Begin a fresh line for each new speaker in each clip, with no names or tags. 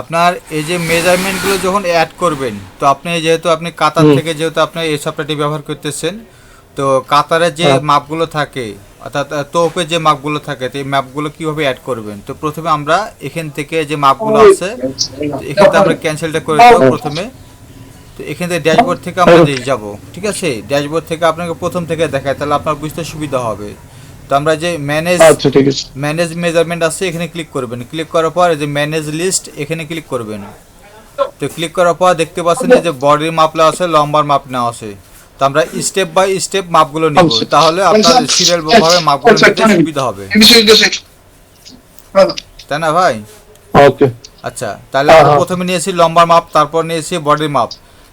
আপনার এই যে মেজারমেন্টগুলো যখন অ্যাড করবেন তো আপনি যেহেতু আপনি কাতার থেকে যেহেতু আপনি এই সফটওয়্যারটি ব্যবহার করতেছেন তো কাতারের যে
হ্যাঁ।
মাপগুলো থাকে অর্থাৎ তোপের যে মাপগুলো থাকে তো এই ম্যাপগুলো কীভাবে অ্যাড করবেন? তো প্রথমে আমরা এখান থেকে যে মাপগুলো আছে এখান থেকে আমরা ক্যান্সেলটা করে দেবো প্রথমে। তো এখান থেকে ড্যাশবোর্ড থেকে আমরা দিয়ে যাব ঠিক আছে? ড্যাশবোর্ড থেকে আপনাকে প্রথম থেকে দেখায় তাহলে আপনার বুঝতে সুবিধা হবে। তো আমরা যে ম্যানেজ
আচ্ছা ঠিক আছে।
ম্যানেজ মেজারমেন্ট আছে এখানে ক্লিক করবেন। ক্লিক করার পর এই যে ম্যানেজ লিস্ট এখানে ক্লিক করবেন। তো ক্লিক করার পর দেখতে পাচ্ছেন যে বডির মাপ নেওয়া আছে লম্বার মাপ নেওয়া আছে। তো আমরা স্টেপ বাই স্টেপ মাপগুলো নিব।
আচ্ছা।
তাহলে আপনার সিরিয়াল ভাবে মাপগুলো নিতে সুবিধা হবে। তাই না ভাই?
ওকে।
আচ্ছা তাহলে আমরা
হ্যাঁ।
প্রথমে নিয়েছি লম্বার মাপ তারপর নিয়েছি বডির মাপ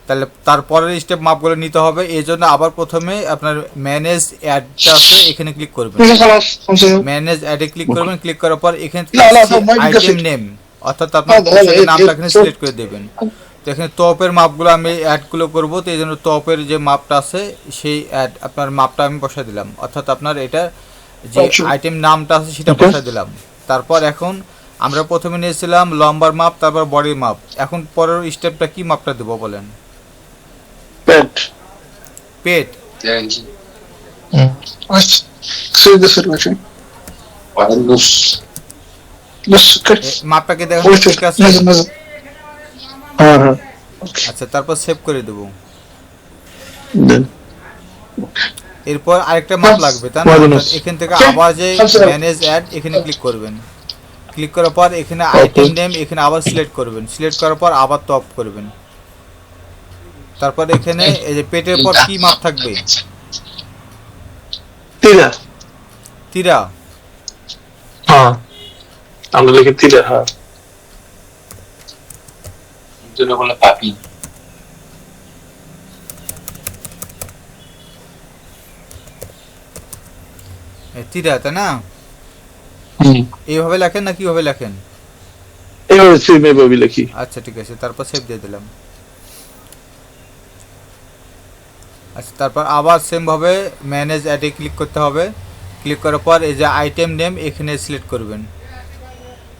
তাহলে তারপরের স্টেপ মাপগুলো নিতে হবে। এই জন্য আবার প্রথমে আপনার ম্যানেজ অ্যাডটা আছে এখানে ক্লিক করবেন। ম্যানেজ অ্যাডে ক্লিক করবেন ক্লিক করার পর এখানে আইটেম নেম অর্থাৎ আপনার
হ্যাঁ, হ্যাঁ,
নামটা এখানে সিলেক্ট করে দেবেন। তো এখানে টপের মাপগুলো আমি অ্যাডগুলো করব তো এই জন্য টপের যে মাপটা আছে সেই অ্যাড আপনার মাপটা আমি বসাই দিলাম। অর্থাৎ আপনার এটা যে। আইটেম নামটা আছে সেটা. বসাই দিলাম। তারপর এখন আমরা প্রথমে নিয়েছিলাম লম্বার মাপ তারপর বডির মাপ। এখন পরের স্টেপটা কি মাপটা দেবো বলেন?
পেট।
পেট? মাপটা কি দেখা যাচ্ছে? ঠিক আছে?
হ্যাঁ হ্যাঁ।
আচ্ছা তারপর সেভ করে দেবো।
দেন।
এরপর আরেকটা মাপ লাগবে তাই না? এখান থেকে আবার যে ম্যানেজ অ্যাড এখানে ক্লিক করবেন। ক্লিক করার পর এখানে. আইটেম নেম এখানে আবার সিলেক্ট করবেন। সিলেক্ট করার পর আবার টপ করবেন। তারপর এখানে এই যে পেটের পর কি মাপ থাকবে?
তিরা।
তিরা।
হ্যাঁ। আমরা লিখে তিরা হ্যাঁ।
জন্য বলে পাপি।
তিরা তাই না? এইভাবে লেখেন না কীভাবে লেখেন?
এইভাবে সেম এইভাবে লিখি।
আচ্ছা ঠিক আছে তারপর সেভ দিয়ে দিলাম। আচ্ছা তারপর আবার সেম ভাবে ম্যানেজ অ্যাডে ক্লিক করতে হবে। ক্লিক করার পর এই যে আইটেম নেম এখানে সিলেক্ট করবেন।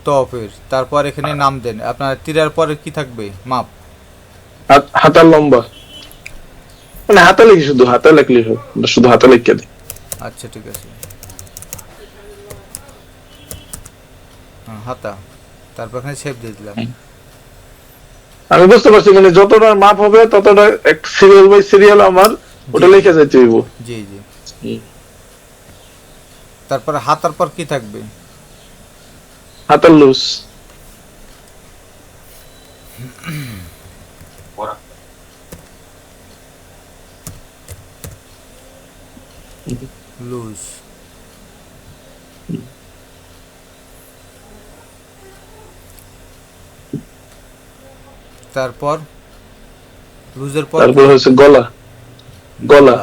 টপের তারপর এখানে নাম দেন। আপনার তিরার পরে কি থাকবে? মাপ।
হাত- হাতার লম্বা। মানে হাতা লিখি শুধু হাতা লিখলে শুধু হাতা লিখে দিই।
আচ্ছা ঠিক আছে। হ্যাঁ, হাতা। তারপর এখানে সেভ দিয়ে দিলাম।
আমি বুঝতে পারছি মানে যতটা মাপ হবে ততটা এক সিরিয়াল বাই সিরিয়াল আমার ওটা লিখে যাইতে হইব।
জি জি। তারপর হাতার পর কি থাকবে?
হাতার লুজ
পড়া
লুজ তারপর লুজের পর
তারপর হচ্ছে গলা। গলা।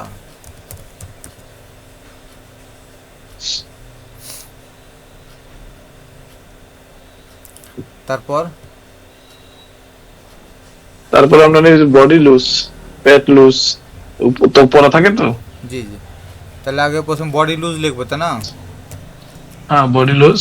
তারপর?
তারপর আমরা নিয়েছি বডি লুজ পেট লুজ তো পরা থাকে তো?
জি জি। তাহলে আগে প্রথম বডি লুজ লিখব তাই না?
হ্যাঁ বডি লুজ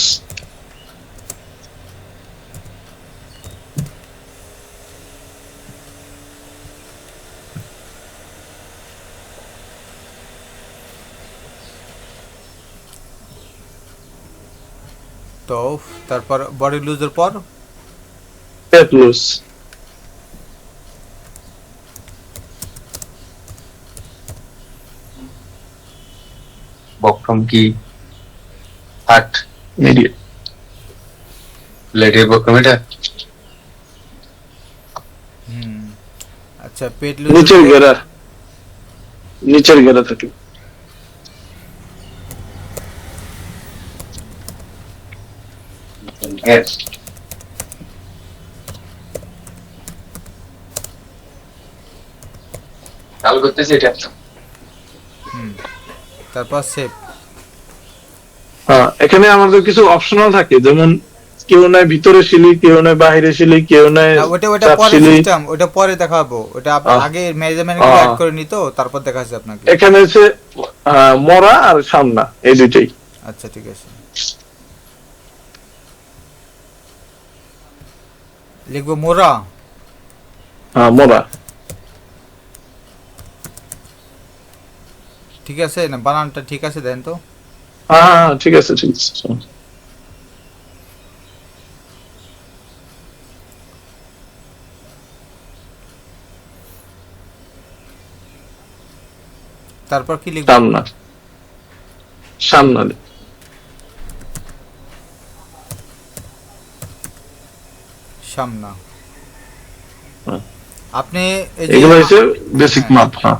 তো তারপর বডি লুজের পর
পেট লুজ
বক্রম কি হাট
মিডিয়াম
লেটের বক্রম এটা?
হুম। আচ্ছা পেট
নিচের
লুজ
ঘেরা নিচের ঘেরা থাকে।
হ্যাঁ চালু করতেছি এটা।
হুম। তারপর সেভ
হ্যাঁ এখানে আমাদের কিছু অপশনাল থাকে যেমন কেউ নাই ভিতরে শিলি কেউ নাই বাহিরে শিলি কেউ নাই
ওটা ওটা পরে সিস্টেম ওটা পরে দেখাবো। ওটা আপনি আগে মেজারমেন্ট। অ্যাড করে নিত তারপর দেখাচ্ছি আপনাকে।
এখানে হচ্ছে আহ, মরা আর সামনা এই দুইটাই।
আচ্ছা ঠিক আছে। লিখব মোরা।
হ্যাঁ মোরা।
ঠিক আছে না বানানটা ঠিক আছে দেন তো।
হ্যাঁ ঠিক আছে ঠিক আছে
তারপর কি লিখব?
সামনা। সামনা
সামনা
হ্যাঁ।
আপনি
এগুলো হচ্ছে বেসিক মাপ হ্যাঁ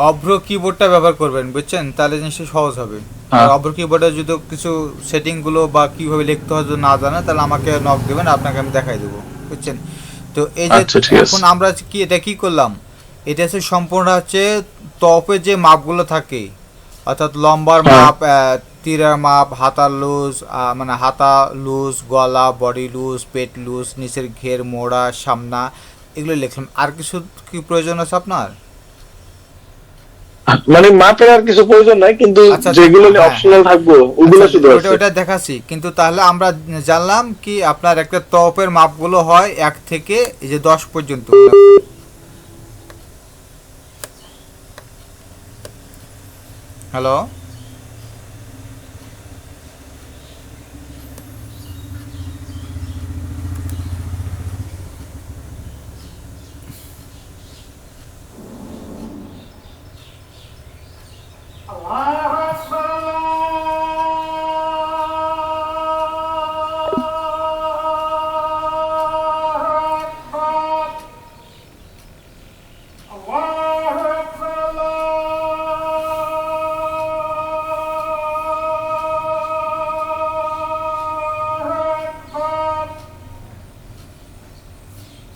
অভ্র কিবোর্ডটা ব্যবহার করবেন বুঝছেন তাহলে জিনিসটা সহজ হবে
হ্যাঁ।
আর অভ্র কিবোর্ডে যদি কিছু সেটিংগুলো বা কীভাবে লিখতে হয় যদি না জানেন তাহলে আমাকে নক দেবেন আপনাকে আমি দেখাই দেবো বুঝছেন তো এই যে
আচ্ছা।
এখন আমরা কি এটা কি করলাম এটা হচ্ছে সম্পূর্ণ হচ্ছে টপে যে মাপগুলো থাকে অর্থাৎ লম্বার
হ্যাঁ।
মাপ তীরের মাপ হাতার লুজ মানে হাতা লুজ গলা বডি লুজ পেট লুজ নিচের ঘের মোড়া সামনা এগুলো লিখলাম। আর কিছু কি প্রয়োজন আছে আপনার?
মানে মাপের আর কিছু প্রয়োজন নাই কিন্তু
আচ্ছা,
যেগুলো
হ্যাঁ।
অপশনাল থাকব ওগুলো
আচ্ছা,
শুধু আছে।
ওটা দেখাচ্ছি। কিন্তু তাহলে আমরা জানলাম কি আপনার একটা টপের মাপগুলো হয় এক থেকে এই যে দশ পর্যন্ত। হ্যালো?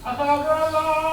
Atagala!